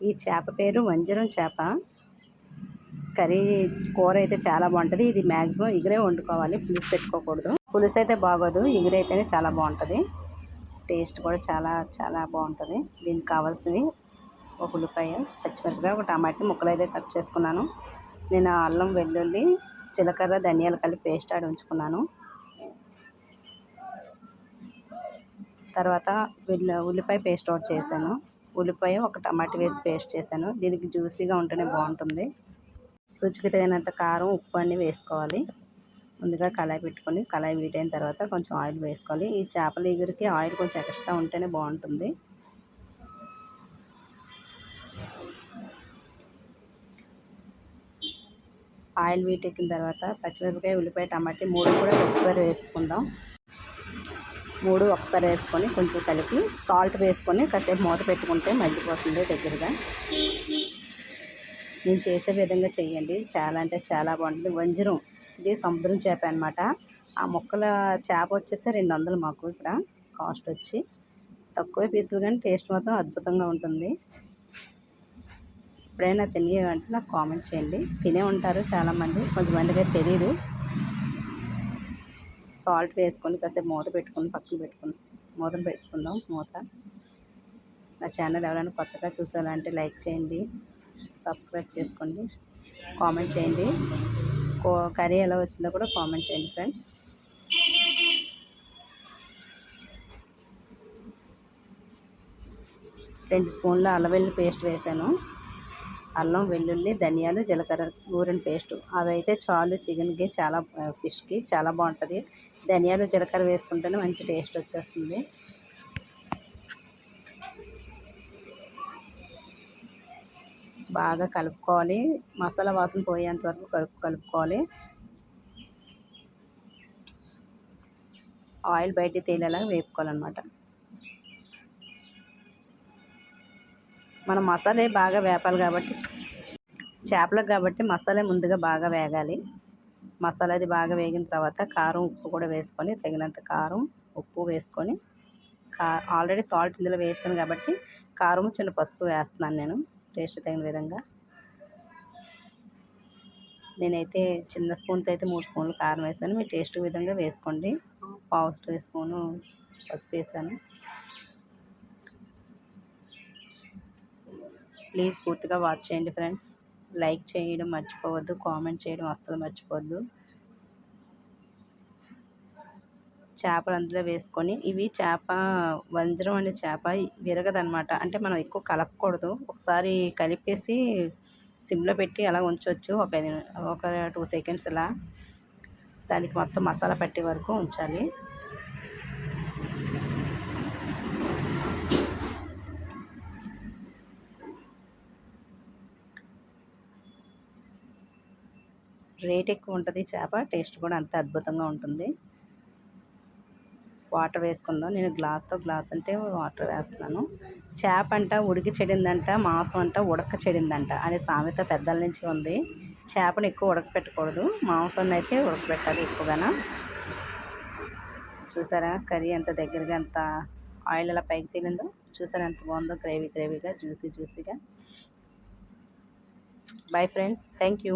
ఈ చేప పేరు వంజరం చేప. కర్రీ కూర అయితే చాలా బాగుంటుంది. ఇది మ్యాక్సిమం ఇగురే వండుకోవాలి. పులుసు పెట్టుకోకూడదు. పులుసు అయితే బాగోదు. ఇగురైతేనే చాలా బాగుంటుంది. టేస్ట్ కూడా చాలా చాలా బాగుంటుంది. దీనికి కావాల్సినవి ఒక ఉల్లిపాయ పచ్చిమిరపకాయ ఒక టమాటా ముక్కలు అయితే కట్ చేసుకున్నాను. నేను అల్లం వెల్లుల్లి జీలకర్ర ధనియాలు కలిపి పేస్ట్ ఆడి ఉంచుకున్నాను. తర్వాత ఉల్లిపాయ పేస్ట్ అవుట్ చేశాను. ఉల్లిపాయ ఒక టమాటా వేసి పేస్ట్ చేశాను. దీనికి జ్యూసీగా ఉంటేనే బాగుంటుంది. రుచికి తగినంత కారం ఉప్పు అన్నీ వేసుకోవాలి. ముందుగా కళాయి పెట్టుకొని కళాయి వీటైన తర్వాత కొంచెం ఆయిల్ వేసుకోవాలి. ఈ చేపల ఎగురికి ఆయిల్ కొంచెం ఎక్స్ట్రా ఉంటేనే బాగుంటుంది. ఆయిల్ వీటెక్కిన తర్వాత పచ్చిమిరపకాయ ఉల్లిపాయ టమాటా మూడు కూడా ఒకసారి వేసుకుందాం. మూడు ఒకసారి వేసుకొని కొంచెం కలిపి సాల్ట్ వేసుకొని కాసేపు మూత పెట్టుకుంటే మగ్గిపోతుంది దగ్గరగా. నేను చేసే విధంగా చేయండి. చాలా అంటే చాలా బాగుంటుంది. వంజరం ఇది సముద్రం చేప అనమాట ఆ మొక్కల చేప వచ్చేసి రెండు వందలు మాకు ఇక్కడ కాస్ట్ వచ్చి. తక్కువ పీసులు కానీ టేస్ట్ మాత్రం అద్భుతంగా ఉంటుంది. ఎప్పుడైనా తినేయాలంటే నాకు కామెంట్ చేయండి. తినే ఉంటారు చాలామంది. కొంతమందికి తెలియదు సాల్ట్ వేసుకొని కాసేపు మూత పెట్టుకుని పక్కన పెట్టుకుని మూతను పెట్టుకుందాం మూత. నా ఛానల్ ఎవరైనా కొత్తగా చూసారంటే లైక్ చేయండి సబ్స్క్రైబ్ చేసుకోండి కామెంట్ చేయండి. కర్రీ ఎలా వచ్చిందో కూడా కామెంట్ చేయండి ఫ్రెండ్స్. రెండు స్పూన్ల అల్లవెల్లి పేస్ట్ వేసాను. అల్లం వెల్లుల్లి ధనియాలు జీలకర్ర నూరిన పేస్ట్. అవి అయితే చాలు చికెన్కి చాలా ఫిష్కి చాలా బాగుంటుంది. ధనియాలు జీలకర్ర వేసుకుంటేనే మంచి టేస్ట్ వచ్చేస్తుంది. బాగా కలుపుకోవాలి. మసాలా వాసన పోయేంత వరకు కలుపు కలుపుకోవాలి. ఆయిల్ బయట తేలేలాగా వేపుకోవాలన్నమాట. మనం మసాలే బాగా వేపాలి కాబట్టి చేపలకు కాబట్టి మసాలా ముందుగా బాగా వేగాలి. మసాలా అది బాగా వేగిన తర్వాత కారం ఉప్పు కూడా వేసుకొని తగినంత కారం ఉప్పు వేసుకొని కా ఆల్రెడీ సాల్ట్ ఇందులో వేసాను కాబట్టి కారం చిన్న పసుపు వేస్తున్నాను నేను టేస్ట్ తగిన విధంగా. నేనైతే చిన్న స్పూన్తో అయితే మూడు స్పూన్లు కారం వేసాను. మీ టేస్ట్ విధంగా వేసుకోండి. పావు స్పూను పసుపు వేసాను. ప్లీజ్ పూర్తిగా వాచ్ చేయండి ఫ్రెండ్స్. లైక్ చేయడం మర్చిపోవద్దు కామెంట్ చేయడం అస్సలు మర్చిపోవద్దు. చేపలు అందులో వేసుకొని ఇవి చేప వంజరం అనే చేప విరగదనమాట అంటే మనం ఎక్కువ కలపకూడదు. ఒకసారి కలిపేసి సిమ్లో పెట్టి అలా ఉంచవచ్చు ఒక ఒక టూ సెకండ్స్ ఇలా దానికి మొత్తం మసాలా పట్టే వరకు ఉంచాలి. రేట్ ఎక్కువ ఉంటుంది చేప టేస్ట్ కూడా అంత అద్భుతంగా ఉంటుంది. వాటర్ వేసుకుందాం. నేను గ్లాస్తో గ్లాస్ అంటే వాటర్ వేస్తున్నాను. చేప అంట ఉడికి చెడిందంట మాంసం అంట ఉడక చెడిందంట అనే సామెత పెద్దల నుంచి ఉంది. చేపను ఎక్కువ ఉడకపెట్టకూడదు మాంసం అయితే ఉడకపెట్టాలి ఎక్కువగా చూసారా కర్రీ ఎంత దగ్గరగా ఎంత ఆయిల్ అలా పైకి తేలిందో? చూసారా ఎంత బాగుందో? గ్రేవీ గ్రేవీగా జ్యూసీ జ్యూసీగా. Bye friends thank you